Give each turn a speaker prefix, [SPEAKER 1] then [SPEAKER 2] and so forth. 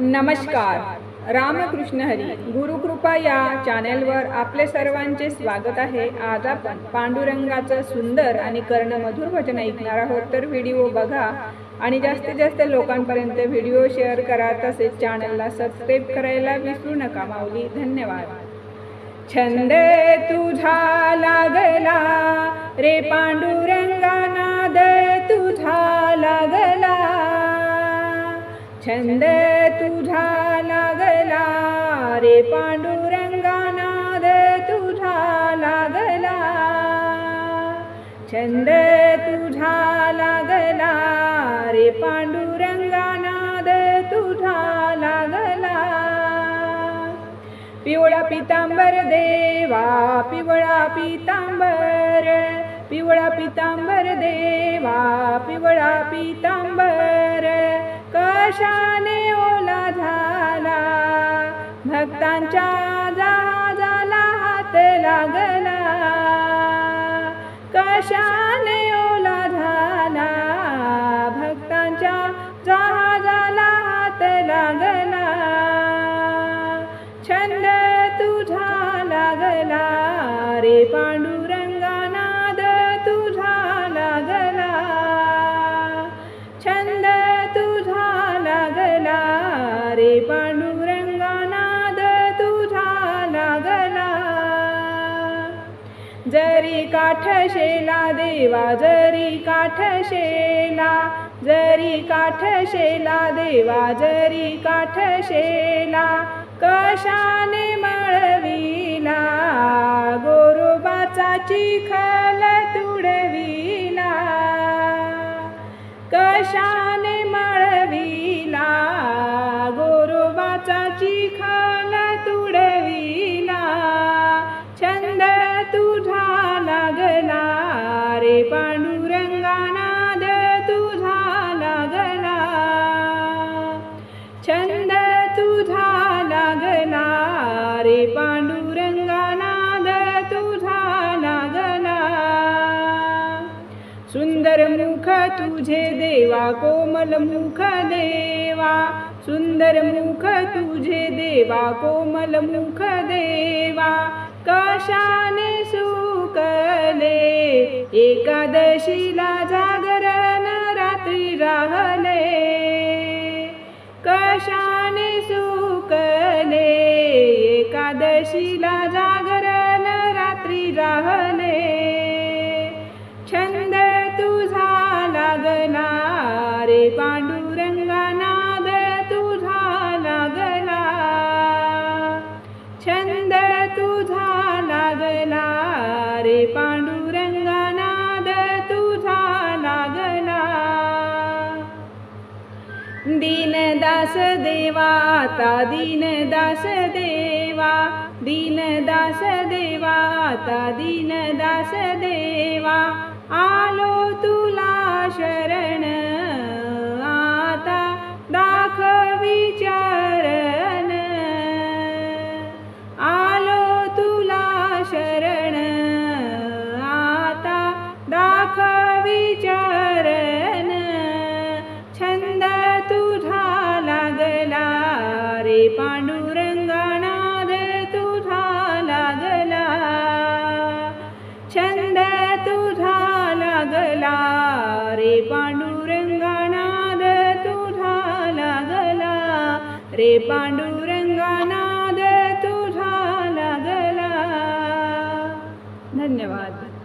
[SPEAKER 1] नमस्कार. रामकृष्ण हरी गुरुकृपा या चॅनेलवर आपले सर्वांचे स्वागत आहे. आज आपण पांडुरंगाचं सुंदर आणि कर्णमधुर भजन ऐकणार आहोत. तर व्हिडिओ बघा आणि जास्तीत जास्त लोकांपर्यंत व्हिडिओ शेअर करा तसेच चॅनलला सबस्क्राईब करायला विसरू नका. माऊली धन्यवाद. छंद तुझा लागला रे पांडुरंगा नाद तुझा लागला. छंद रे पांडुरंगानाद तुझा लागला. छंद तुझा लागला. रे पांडुरंगानाद तुझा लागला. पिवळा पितांबर देवा पिवळा पितांबर पिवळा पितांबर देवा पिवळा पितांबर कशाने ओला झाला? भक्तांच्या जहाजाला हात लागला. कशाने ओला झाला? भक्तांच्या जहाजाला हात लागला. छंद तुझा लागला. रे पांडुरंगा नाद तुझा लागला. छंद तुझा लागला. रे पांडू जरी काठशेला देवा जरी काठशेला जरी काठशेला देवा जरी काठशेला कशाने मळविला? गोरोबाचा चिखल तुडविला. कशाने तुझे देवा कोमल मुख देवा सुंदर मुख तुझे देवा कोमल मुख देवा. कशाने सुकले एकादशीला जागरण रात्री राहले? कशाने सुकले एकादशीला रे पांडुरंगा नाद तुझा लागला. दीनदास देवा आता दीनदास देवा दीनदास देवा आता दीनदास देवा आलो तुला शरण आता दाखविचार. रे पांडुरंगा नाद तुझा लागला. छंद तुझा लागला. रे पांडुरंगा नाद तुझा लागला. रे पांडुरंगा नाद तुझा लागला. धन्यवाद.